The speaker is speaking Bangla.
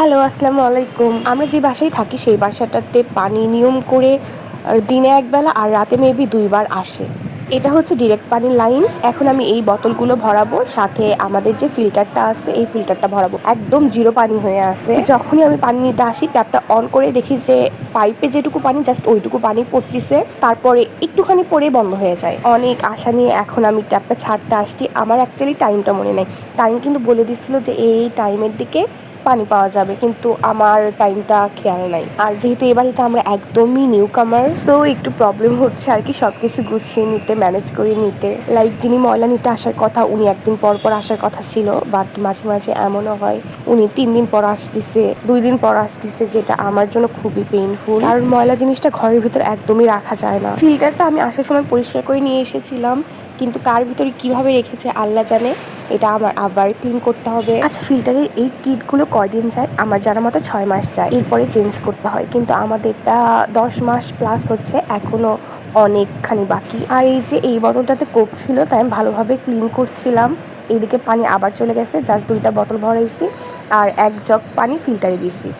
হ্যালো, আসসালামু আলাইকুম। আমরা যে বাসায় থাকি, সেই বাসাটাতে পানি নিয়ম করে দিনে একবেলা আর রাতে মেবি দুইবার আসে। এটা হচ্ছে ডিরেক্ট পানির লাইন এখন আমি এই বোতলগুলো ভরাবো, সাথে আমাদের যে ফিল্টারটা আছে, এই ফিল্টারটা ভরাবো। একদম জিরো পানি হয়ে আছে। যখনই আমি পানি নিতে আসি ট্যাপটা অন করে দেখি যে পাইপে যেটুকু পানি জাস্ট ওইটুকু পানি পড়তেছে। তারপরে একটুখানি পরেই বন্ধ হয়ে যায়। অনেক আশা নিয়ে এখন আমি ট্যাপটা ছাড়তে আসছি। আমার অ্যাকচুয়ালি টাইমটা মনে নেই। টাইম কিন্তু বলে দিচ্ছিল যে এই টাইমের দিকে পানি পাওয়া যাবে, কিন্তু আমার টাইমটা খেয়াল নাই। আর যেহেতু এ বাড়িতে আমরা একদমই নিউ কামার সো একটু প্রবলেম হচ্ছে আর কি সব কিছু গুছিয়ে নিতে ম্যানেজ করে নিতে। লাইক যিনি ময়লা নিতে আসার কথা, উনি একদিন পর পর আসার কথা ছিল বাট মাঝে মাঝে এমনও হয়, উনি তিন দিন পর আসতেছে, দুই দিন পর আসতেছে, যেটা আমার জন্য খুবই পেইনফুল কারণ ময়লা জিনিসটা ঘরের ভিতর একদমই রাখা যায় না। ফিল্টারটা আমি আসার সময় পরিষ্কার করে নিয়ে এসেছিলাম কিন্তু কার ভিতরে কীভাবে রেখেছে আল্লাহ জানে, এটা আমার আবার ক্লিন করতে হবে। আচ্ছা ফিল্টারের এই কিটগুলো কয়দিন যায়? আমার জানার মতো ছয় মাস যায়। এরপরে চেঞ্জ করতে হয়। কিন্তু আমাদেরটা দশ মাস প্লাস হচ্ছে, এখনও অনেকখানি বাকি। আর এই যে এই বোতলটাতে কোক ছিল, তাই আমি ভালোভাবে ক্লিন করছিলাম। এইদিকে পানি আবার চলে গেছে জাস্ট দুইটা বোতল ভরাইছি, আর এক জগ পানি ফিল্টারে দিছি।